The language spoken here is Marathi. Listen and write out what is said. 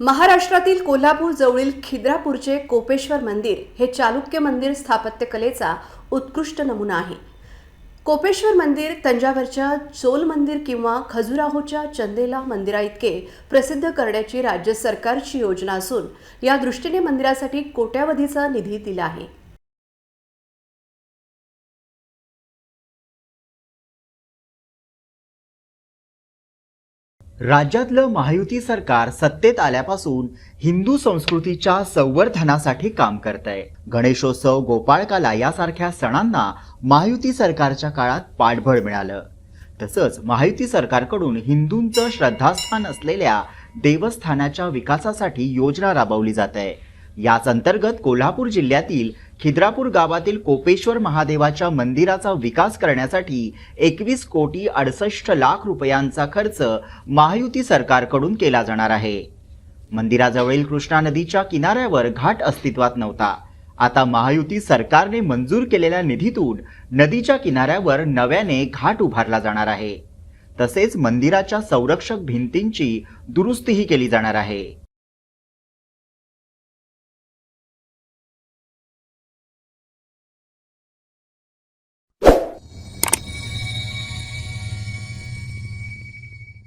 महाराष्ट्रातील कोल्हापूर जवळील खिद्रापूरचे कोपेश्वर मंदिर हे चालुक्य मंदिर स्थापत्यकलेचा उत्कृष्ट नमुना आहे. कोपेश्वर मंदिर तंजावरच्या चोल मंदिर किंवा खजुराहोच्या चंदेला मंदिराइतके प्रसिद्ध करण्याची राज्य सरकारची योजना असून या दृष्टीने मंदिरासाठी कोट्यावधीचा निधी दिला आहे. राज्यातलं महायुती सरकार सत्तेत आल्यापासून हिंदू संस्कृतीच्या संवर्धनासाठी काम करत आहे गणेशोत्सव गोपाळकाला यासारख्या सणांना महायुती सरकारच्या काळात पाठबळ मिळालं. तसंच महायुती सरकारकडून हिंदूंचं श्रद्धास्थान असलेल्या देवस्थानाच्या विकासासाठी योजना राबवली जात आहे. याच अंतर्गत कोल्हापूर जिल्ह्यातील खिद्रापूर गावातील कोपेश्वर महादेवाच्या मंदिराचा विकास करण्यासाठी एकवीस कोटी अडसष्ट लाख रुपयांचा खर्च महायुती सरकारकडून केला जाणार आहे. मंदिराजवळील कृष्णा नदीच्या किनाऱ्यावर घाट अस्तित्वात नव्हता. आता महायुती सरकारने मंजूर केलेल्या निधीतून नदीच्या किनाऱ्यावर नव्याने घाट उभारला जाणार आहे. तसेच मंदिराच्या संरक्षक भिंतींची दुरुस्तीही केली जाणार आहे.